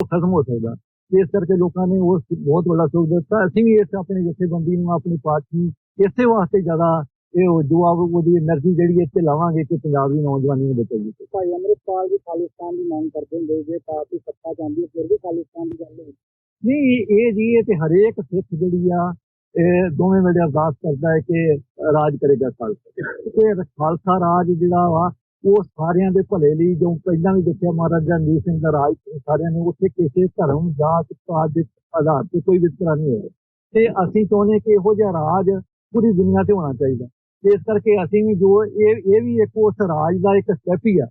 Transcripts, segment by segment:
ਖਤਮ ਹੋ ਸਕਦਾ ਇਸ ਕਰਕੇ ਲੋਕਾਂ ਨੇ ਉਸ ਬਹੁਤ ਵੱਡਾ ਸਹਿਯੋਗ ਦਿੱਤਾ ਅਸੀਂ ਵੀ ਇਸ ਆਪਣੀ ਜਥੇਬੰਦੀ ਨੂੰ ਆਪਣੀ ਪਾਰਟੀ ਇਸੇ ਵਾਸਤੇ ਜ਼ਿਆਦਾ ਇਹ ਜੋ ਆਪ ਉਹਦੀ એનર્ਜੀ ਜਿਹੜੀ ਇੱਥੇ ਲਾਵਾਂਗੇ ਕਿ ਪੰਜਾਬ ਦੀ ਨੌਜਵਾਨੀ ਨੂੰ ਬਚਾਈਏ ਭਾਈ ਅਮਰਿਤਪਾਲ ਜੀ ਖਾਲਿਸਤਾਨ ਦੀ ਮੰਗ ਕਰਦੇ ਹੁੰਦੇ ਜੇ ਪਾਰਟੀ ਸੱਤਾ ਚਾਹੁੰਦੀ ਹੈ ਫਿਰ ਵੀ ਖਾਲਿਸਤਾਨ ਦੀ ਗੱਲ ਹੋਈ ਨਹੀਂ ਇਹ ਜੀ ਇਹ ਤੇ ਹਰੇਕ ਸਿੱਖ ਜਿਹੜੀ ਆ ਇਹ ਦੋਵੇਂ ਵੇਲੇ ਅਰਦਾਸ ਕਰਦਾ ਹੈ ਕਿ ਰਾਜ ਕਰੇਗਾ ਖਾਲਸਾ ਤੇ ਖਾਲਸਾ ਰਾਜ ਜਿਹੜਾ ਵਾ ਉਹ ਸਾਰਿਆਂ ਦੇ ਭਲੇ ਲਈ, ਜੋ ਪਹਿਲਾਂ ਵੀ ਦੇਖਿਆ ਮਹਾਰਾਜਾ ਰਣਜੀਤ ਸਿੰਘ ਦਾ ਰਾਜ ਸਾਰਿਆਂ ਨੇ ਉੱਥੇ ਕਿਸੇ ਧਰਮ, ਜਾਤ, ਪਾਤ ਦੇ ਆਧਾਰ ਤੇ ਕੋਈ ਵਿਤਕਰਾ ਨਹੀਂ ਹੋਇਆ ਤੇ ਅਸੀਂ ਚਾਹੁੰਦੇ ਕਿ ਇਹੋ ਜਿਹਾ ਰਾਜ ਪੂਰੀ ਦੁਨੀਆ ਤੇ ਹੋਣਾ ਚਾਹੀਦਾ। ਤੇ ਇਸ ਕਰਕੇ ਅਸੀਂ ਵੀ ਜੋ ਇਹ ਇਹ ਵੀ ਇੱਕ ਉਸ ਰਾਜ ਦਾ ਇੱਕ ਸਟੈਪ ਹੀ ਆ।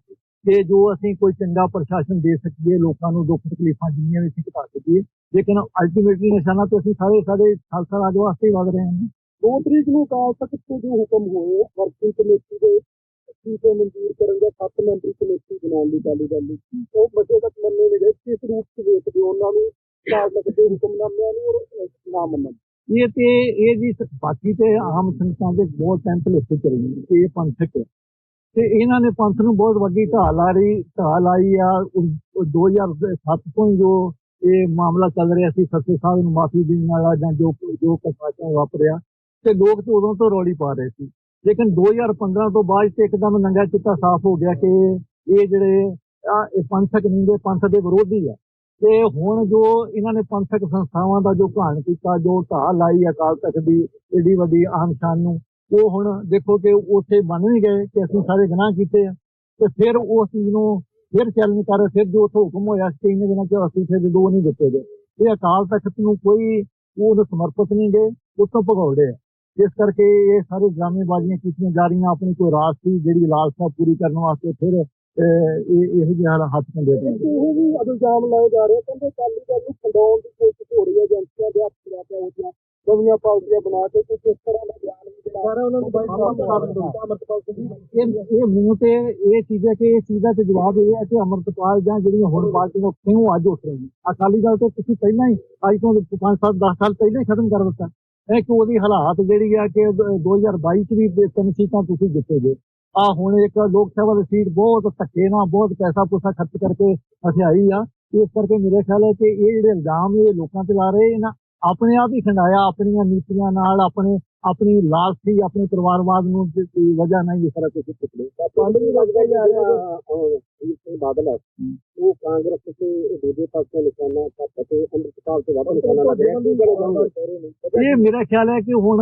ਕਿ ਜੋ ਅਸੀਂ ਕੋਈ ਚੰਗਾ ਪ੍ਰਸ਼ਾਸਨ ਦੇ ਸਕੀਏ, ਲੋਕਾਂ ਨੂੰ ਦੁੱਖ ਤਕਲੀਫਾਂ ਜਿੰਨੀਆਂ ਵੀ ਅਸੀਂ ਘਟਾ ਸਕੀਏ, ਲੇਕਿਨ ਅਲਟੀਮੇਟਲੀ ਨਿਸ਼ਾਨਾ ਤੇ ਅਸੀਂ ਸਾਰੇ ਸਾਡੇ ਖਾਲਸਾ ਰਾਜ ਵਾਸਤੇ ਹੀ ਵਧ ਰਹੇ ਹਾਂ। ਦੋ ਤਰੀਕ ਨੂੰ ਅਕਾਲ ਤੱਕ ਜੋ ਹੁਕਮ ਹੋਏ ਵਰਕਿੰਗ ਕਮੇਟੀ ਦੇ ਸੀਟੇ ਮਨਜ਼ੂਰ ਕਰਨ ਦਾ ਸੱਤ ਮੈਂਬਰੀ ਕਮੇਟੀ ਬਣਾਉਣ ਦੀ ਗੱਲ ਗੱਲ ਉਹ ਮਤੇ ਤੱਕ ਮੰਨੇ ਨਹੀਂ ਗਏ। ਕਿਸ ਰੂਪ ਚ ਵੇਖਦੇ ਉਹਨਾਂ ਨੂੰ ਅਕਾਲ ਦੇ ਹੁਕਮਨਾਮਿਆਂ ਨੂੰ ਔਰ ਨਾ ਮੰਨਣ। ਇਹ ਤੇ ਇਹ ਜੀ ਬਾਕੀ ਤੇ ਆਮ ਸੰਗਤਾਂ ਦੇ ਬਹੁਤ ਟਾਈਮ ਤੋਂ ਲਿਖੇ ਚੱਲ ਗਏ ਇਹ ਪੰਥਕ ਤੇ ਇਹਨਾਂ ਨੇ ਪੰਥ ਨੂੰ ਬਹੁਤ ਵੱਡੀ ਢਾਲ ਲਾ ਰਹੀ, ਢਾਲ ਲਾਈ ਆ। ਉਹ- ਉਹ 2007 ਤੋਂ ਹੀ ਜੋ ਇਹ ਮਾਮਲਾ ਚੱਲ ਰਿਹਾ ਸੀ, ਸੱਤੇ ਸਾਹਿਬ ਨੂੰ ਮਾਫੀ ਦੇਣ ਵਾਲਾ ਜਾਂ ਜੋ ਜੋ ਕਸਾਚਾ ਵਾਪਰਿਆ। ਤੇ ਲੋਕ ਤੇ ਉਦੋਂ ਤੋਂ ਰੌਲੀ ਪਾ ਰਹੇ ਸੀ। ਲੇਕਿਨ 2015 ਤੋਂ ਬਾਅਦ ਤੇ ਇੱਕਦਮ ਨੰਗਾ ਚਿੱਟਾ ਸਾਫ਼ ਹੋ ਗਿਆ ਕਿ ਇਹ ਜਿਹੜੇ ਇਹ ਪੰਥਕ ਨਹੀਂ ਗੇ ਪੰਥ ਦੇ ਵਿਰੋਧੀ ਆ। ਤੇ ਹੁਣ ਜੋ ਇਹਨਾਂ ਨੇ ਪੰਥਕ ਸੰਸਥਾਵਾਂ ਦਾ ਜੋ ਘਾਣ ਕੀਤਾ, ਜੋ ਢਾਹ ਲਾਈ ਅਕਾਲ ਤਖਤ ਦੀ, ਏਡੀ ਵੱਡੀ ਆਨ ਸ਼ਾਨ ਨੂੰ, ਉਹ ਹੁਣ ਦੇਖੋ ਕਿ ਉੱਥੇ ਮੰਨ ਵੀ ਗਏ ਕਿ ਅਸੀਂ ਸਾਰੇ ਗੁਨਾਹ ਕੀਤੇ ਆ। ਤੇ ਫਿਰ ਉਸ ਚੀਜ਼ ਨੂੰ ਫਿਰ ਚੈਲੰਜ ਕਰ, ਫਿਰ ਜੋ ਉੱਥੋਂ ਹੁਕਮ ਹੋਇਆ ਸੀ ਇਹਨਾਂ ਦਿਨਾਂ ਚ ਅਸੀਂ ਫਿਰ ਦੋ ਨਹੀਂ ਦਿੱਤੇ ਗਏ। ਇਹ ਅਕਾਲ ਤਖਤ ਨੂੰ ਕੋਈ, ਉਹਨੂੰ ਸਮਰਪਿਤ ਨਹੀਂ ਗਏ, ਉੱਥੋਂ ਭਗੌੜੇ ਆ। ਇਸ ਕਰਕੇ ਇਹ ਸਾਰੇ ਡਰਾਮੇਬਾਜ਼ੀਆਂ ਕੀਤੀਆਂ ਜਾ ਰਹੀਆਂ ਆਪਣੀ ਕੋਈ ਰਾਜਸੀ ਜਿਹੜੀ ਲਾਲਸਾ ਪੂਰੀ ਕਰਨ ਵਾਸਤੇ ਫਿਰ ਇਹ ਇਹੋ ਜਿਹੇ ਹਾਲ ਹੱਥ ਕੰਦੇ ਪਏ ਇਹ ਵੀ ਇਲਜ਼ਾਮ ਲਾਏ ਜਾ ਰਹੇ ਕਹਿੰਦੇ ਅਕਾਲੀ ਦਲ ਨੂੰ ਖੰਡਾਉਣ ਦੀ ਕੋਸ਼ਿਸ਼ ਹੋ ਰਹੀ ਹੈ ਏਜੰਸੀਆਂ ਦੇ ਹੱਥ ਲਿਆ ਕੇ ਉਹਦੀਆਂ ਨਵੀਆਂ ਪਾਰਟੀਆਂ ਬਣਾ ਕੇ ਕੁਝ ਇਸ ਤਰ੍ਹਾਂ ਦਾ ਬਿਆਨ ਵੀ ਉਹਨਾਂ ਨੂੰ ਬਾਈ ਅਮਰਪਾਲ ਸਿੰਘ ਜੀ ਇਹ ਇਹ ਮੈਨੂੰ ਤੇ ਇਹ ਚੀਜ਼ ਹੈ ਕਿ ਇਹ ਚੀਜ਼ ਦਾ ਤੇ ਜਵਾਬ ਇਹ ਹੈ ਕਿ ਅਮਰਤਪਾਲ ਜਾਂ ਜਿਹੜੀਆਂ ਹੁਣ ਪਾਰਟੀਆਂ ਕਿਉਂ ਅੱਜ ਉੱਠ ਰਹੀਆਂ ਅਕਾਲੀ ਦਲ ਤੇ ਤੁਸੀਂ ਪਹਿਲਾਂ ਹੀ ਅੱਜ ਤੋਂ 5 7 10 ਸਾਲ ਪਹਿਲਾਂ ਹੀ ਖਤਮ ਕਰ ਦਿੱਤਾ। ਇਹ ਕਿ ਉਹਦੀ ਹਾਲਾਤ ਜਿਹੜੀ ਆ ਕਿ 2022 ਚ ਵੀ ਤਿੰਨ ਸੀਟਾਂ ਤੁਸੀਂ ਜਿੱਤੇ ਗਏ ਆ ਹੁਣ ਇੱਕ ਲੋਕ ਸਭਾ ਦੀ ਸੀਟ ਬਹੁਤ ਧੱਕੇ ਨਾਲ, ਬਹੁਤ ਪੈਸਾ ਪੂਸਾ ਖਰਚ ਕਰਕੇ ਹਥਿਆਈ ਆ। ਇਸ ਕਰਕੇ ਮੇਰੇ ਖਿਆਲ ਹੈ ਕਿ ਇਹ ਜਿਹੜੇ ਇਲਜ਼ਾਮ ਇਹ ਲੋਕਾਂ ਤੇ ਲਾ ਰਹੇ ਇਹਨਾਂ ਆਪਣੇ ਆਪ ਹੀ ਖੰਡਾਇਆ, ਆਪਣੀਆਂ ਨੀਤੀਆਂ ਨਾਲ, ਆਪਣੇ ਆਪਣੀ ਲਾਲਸੀ ਆਪਣੇ ਪਰਿਵਾਰਵਾਦ ਨੂੰ ਦੀ- ਵਜ੍ਹਾ ਨਾਲ ਇਹ ਸਾਰਾ ਕੁਝ ਟੁਕੜੇ ਤੁਹਾਨੂੰ ਵੀ ਲੱਗਦਾ ਹੀ ਆ ਰਿਹਾ ਬਾਦਲ ਹੈ। ਉਹ ਕਾਂਗਰਸ ਤੇ ਦੂਜੇ ਪਾਸੇ ਨਿਸ਼ਾਨਾ ਘੱਟ ਤੇ ਅੰਮ੍ਰਿਤਪਾਲ ਤੇ ਵੱਧ ਨਿਸ਼ਾਨਾ ਲੱਗ ਰਿਹਾ। ਇਹ ਮੇਰਾ ਖਿਆਲ ਹੈ ਕਿ ਹੁਣ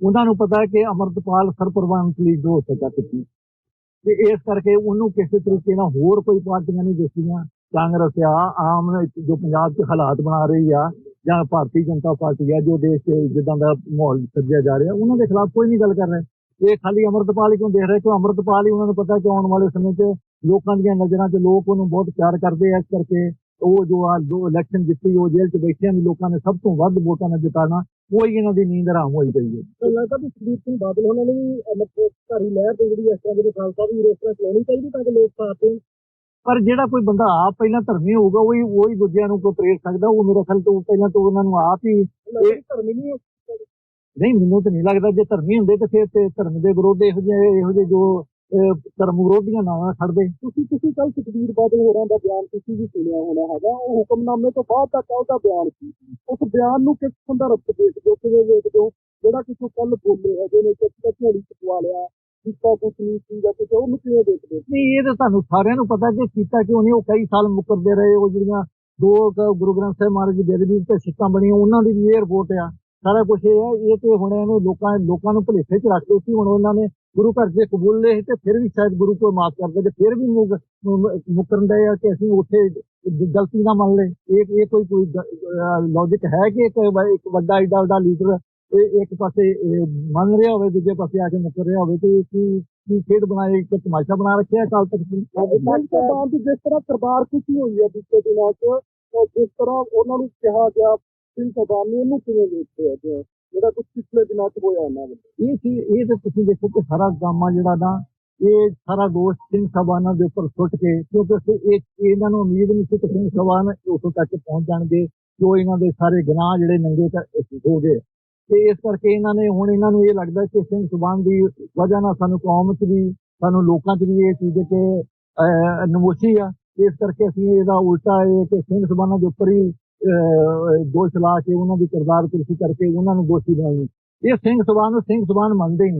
ਉਹਨਾਂ ਨੂੰ ਪਤਾ ਹੈ ਕਿ ਅਮਰਤਪਾਲ ਸਰਪ੍ਰਵਾਨਕ ਲੀਡਰ ਹੋ ਸਕਦਾ ਕਿਤੇ ਤੇ ਇਸ ਕਰਕੇ ਉਹਨੂੰ ਕਿਸੇ ਤਰੀਕੇ ਨਾਲ ਹੋਰ ਕੋਈ ਪਾਰਟੀਆਂ ਨਹੀਂ ਦਿਸਦੀਆਂ ਕਾਂਗਰਸ ਆ ਆਮ ਜੋ ਪੰਜਾਬ 'ਚ ਹਾਲਾਤ ਬਣਾ ਰਹੀ ਆ ਜਾਂ ਭਾਰਤੀ ਜਨਤਾ ਪਾਰਟੀ ਆ ਜੋ ਦੇਸ਼ 'ਚ ਜਿੱਦਾਂ ਦਾ ਮਾਹੌਲ ਸਿਰਜਿਆ ਜਾ ਰਿਹਾ, ਉਹਨਾਂ ਦੇ ਖਿਲਾਫ ਕੋਈ ਨਹੀਂ ਗੱਲ ਕਰ ਰਿਹਾ। ਇਹ ਖਾਲੀ ਅਮਰਤਪਾਲ ਹੀ ਕਿਉਂ ਦੇਖ ਰਹੇ? ਕਿ ਅਮਰਤਪਾਲ ਹੀ ਉਹਨਾਂ ਨੂੰ ਪਤਾ ਕਿ ਆਉਣ ਵਾਲੇ ਸਮੇਂ 'ਚ ਲੋਕਾਂ ਦੀਆਂ ਨਜ਼ਰਾਂ 'ਚ ਲੋਕ ਉਹਨੂੰ ਬਹੁਤ ਪਿਆਰ ਕਰਦੇ ਆ, ਇਸ ਕਰਕੇ ਉਹ ਜੋ ਆ ਦੋ ਇਲੈਕਸ਼ਨ ਜਿੱਤੀ, ਉਹ ਜੇਲ੍ਹ 'ਚ ਬੈਠਿਆਂ ਵੀ ਲੋਕਾਂ ਨੇ ਸਭ ਤੋਂ ਵੱਧ ਵੋਟਾਂ ਨਾਲ ਜਿਤਾਣਾ ਉਹ ਇਹਨਾਂ ਦੀ ਨੀਂਦ ਹਰਾਮ ਹੋਈ ਪਈ ਹੈ। ਲੱਗਦਾ ਵੀ ਸੁਦੀਪ ਸਿੰਘ ਬਾਦਲ, ਉਹਨਾਂ ਨੇ ਵੀ ਅਮਰਪਾਲ ਲਹਿਰ ਤੇ ਜਿਹੜੀ ਇਸ ਤਰ੍ਹਾਂ ਦੇ ਖਾਲਸਾ ਵੀ ਇਸ ਤਰ੍ਹਾਂ ਚਲਾਉਣੀ ਚਾਹੀਦੀ ਤਾਂ ਕਿ ਲੋਕ ਸਾਥ ਦੇਣ ਪਰ ਜਿਹੜਾ ਕੋਈ ਬੰਦਾ ਆਪ ਪਹਿਲਾਂ ਧਰਮੀ ਹੋਊਗਾ ਉਹ ਹੀ ਉਹ ਹੀ ਦੂਜਿਆਂ ਨੂੰ ਕੋਈ ਪ੍ਰੇਰ ਸਕਦਾ ਉਹ ਮੇਰੇ ਖਿਆਲ ਤੋਂ ਪਹਿਲਾਂ ਤੋਂ ਉਹਨਾਂ ਨੂੰ ਆਪ ਹੀ ਇਹ ਧਰਮ ਨਹੀਂ ਮੈਨੂੰ ਤਾਂ ਨਹੀਂ ਲੱਗਦਾ ਜੇ ਧਰਮੀ ਹੁੰਦੇ ਤਾਂ ਫਿਰ ਤੇ ਧਰਮ ਦੇ ਵਿਰੋਧ ਇਹੋ ਜਿਹੇ ਇਹੋ ਜਿਹੇ ਜੋ ਧਰਮ ਵਿਰੋਧੀਆਂ ਨਾ ਖੜਦੇ ਤੁਸੀਂ ਤੁਸੀਂ ਕੱਲ ਸੁਖਬੀਰ ਬਾਦਲ ਹੋਰਾਂ ਦਾ ਬਿਆਨ ਤੁਸੀਂ ਵੀ ਸੁਣਿਆ ਹੋਣਾ ਹੈਗਾ। ਉਹ ਹੁਕਮਨਾਮੇ ਤੋਂ ਬਾਅਦ ਦਾ ਕੱਲ ਦਾ ਬਿਆਨ ਸੀ? ਉਸ ਬਿਆਨ ਨੂੰ ਕਿਸ ਸੰਦਰਭ ਚ ਦੇਖਦੇ ਹੋ ਕਿਵੇਂ ਵੇਖਦੇ ਹੋ? ਜਿਹੜਾ ਕਿਸੇ ਕੱਲ ਬੋਲੇ ਹੈਗੇ ਨੇ ਕਿ ਝੋਲੀ ਚਕਵਾ ਲਿਆ? ਕੀਤਾ ਕੁਛ ਨਹੀਂ ਸੀ ਜਾਂ ਕੁਛ ਉਹਨੂੰ ਕਿਵੇਂ ਦੇਖਦੇ ਨਹੀਂ, ਇਹ ਤਾਂ ਤੁਹਾਨੂੰ ਸਾਰਿਆਂ ਨੂੰ ਪਤਾ ਕਿ ਕੀਤਾ ਕਿਉਂ ਨਹੀਂ, ਉਹ ਕਈ ਸਾਲ ਮੁਕਰਦੇ ਰਹੇ, ਉਹ ਜਿਹੜੀਆਂ ਦੋ ਗੁਰੂ ਗ੍ਰੰਥ ਸਾਹਿਬ ਮਹਾਰਾਜ ਦੀ ਬੇਦਬੀ ਤੇ ਸਿੱਕਾਂ ਬਣੀਆਂ, ਉਹਨਾਂ ਦੀ ਵੀ ਇਹ ਰਿਪੋਰਟ ਆ। ਸਾਰਾ ਕੁਝ ਇਹ ਹੈ ਇਹ ਤੇ ਹੁਣ ਇਹਨੂੰ ਲੋਕਾਂ ਲੋਕਾਂ ਨੂੰ ਭੁਲੇਖੇ ਚ ਰੱਖਦੇ ਸੀ ਹੁਣ ਉਹਨਾਂ ਨੇ ਗੁਰੂ ਘਰ ਜੇ ਕਬੂਲ ਲਏ ਤੇ ਫਿਰ ਵੀ ਸ਼ਾਇਦ ਗੁਰੂ ਕੋਈ ਮਾਫ ਕਰਦੇ ਤੇ ਫਿਰ ਵੀ ਮੁਕਰਨ ਦੇ ਆ ਕਿ ਅਸੀਂ ਉੱਥੇ ਗਲਤੀ ਨਾ ਮੰਨ ਲਏ। ਇਹ ਇਹ ਕੋਈ ਕੋਈ ਲੌਜੀਕ ਹੈ ਕਿ ਇੱਕ ਵੱਡਾ ਏਡਾ ਵੱਡਾ ਲੀਡਰ ਇਹ ਇੱਕ ਪਾਸੇ ਮੰਨ ਰਿਹਾ ਹੋਵੇ ਦੂਜੇ ਪਾਸੇ ਆ ਕੇ ਮੁਕਰ ਰਿਹਾ ਹੋਵੇ ਤੇ ਕੀ ਕੀ ਖੇਡ ਬਣਾਏ ਇੱਕ ਤਮਾਸ਼ਾ ਬਣਾ ਰੱਖਿਆ ਕੱਲ ਤੱਕ? ਅੱਜ ਤੋਂ ਜਿਸ ਤਰ੍ਹਾਂ ਸਰਦਾਰ ਖੁਸ਼ੀ ਹੋਈ ਹੈ ਬੀਤੇ ਦਿਨਾਂ 'ਚ ਜਿਸ ਤਰ੍ਹਾਂ ਉਹਨਾਂ ਨੂੰ ਕਿਹਾ ਗਿਆ ਸਿੰਘ ਸਭਾ ਨੂੰ ਉਹਨੂੰ ਕਿਵੇਂ ਦੇਖਦੇ ਜੀ? ਜਿਹੜਾ ਕੁਝ ਪਿਛਲੇ ਦਿਨਾਂ 'ਚ ਹੋਇਆ ਉਹਨਾਂ ਵੱਲੋਂ ਇਹ ਚੀਜ਼ ਇਹ ਤਾਂ ਤੁਸੀਂ ਦੇਖੋ ਕਿ ਸਾਰਾ ਆ ਜਿਹੜਾ ਨਾ ਇਹ ਸਾਰਾ ਦੋਸ਼ ਸਿੰਘ ਸਭਾਨਾਂ ਦੇ ਉੱਪਰ ਸੁੱਟ ਕੇ ਕਿਉਂਕਿ ਇਹ ਇਹਨਾਂ ਨੂੰ ਉਮੀਦ ਨਹੀਂ ਸੀ ਕਿ ਸਿੰਘ ਸਭਾਨ ਉੱਥੋਂ ਤੱਕ ਪਹੁੰਚ ਜਾਣਗੇ ਜੋ ਇਹਨਾਂ ਦੇ ਸਾਰੇ ਗੁਨਾਹ ਜਿਹੜੇ ਨੰਗੇ ਹੋ ਗਏ। ਤੇ ਇਸ ਕਰਕੇ ਇਹਨਾਂ ਨੇ ਹੁਣ ਇਹਨਾਂ ਨੂੰ ਇਹ ਲੱਗਦਾ ਕਿ ਸਿੰਘ ਸਭਾਨ ਦੀ ਵਜ੍ਹਾ ਨਾਲ ਸਾਨੂੰ ਕੌਮ 'ਚ ਵੀ ਸਾਨੂੰ ਲੋਕਾਂ 'ਚ ਵੀ ਇਹ ਚੀਜ਼ ਕਿ ਨਮੋਸ਼ੀ ਆ। ਇਸ ਕਰਕੇ ਅਸੀਂ ਇਹਦਾ ਉਲਟਾ ਇਹ ਕਿ ਸਿੰਘ ਸਭਾਨਾਂ ਦੇ ਉੱਪਰ ਹੀ ਅਹ, ਦੋਸ਼ ਲਾ ਕੇ ਉਹਨਾਂ ਦੀ ਕਿਰਦਾਰ ਕੁਰਸੀ ਕਰਕੇ ਉਹਨਾਂ ਨੂੰ ਦੋਸ਼ੀ ਬਣਾਈ। ਇਹ ਸਿੰਘ ਸਭਾ ਨੂੰ ਸਿੰਘ ਸਭਾਨ ਮੰਨਦੇ ਨਹੀਂ।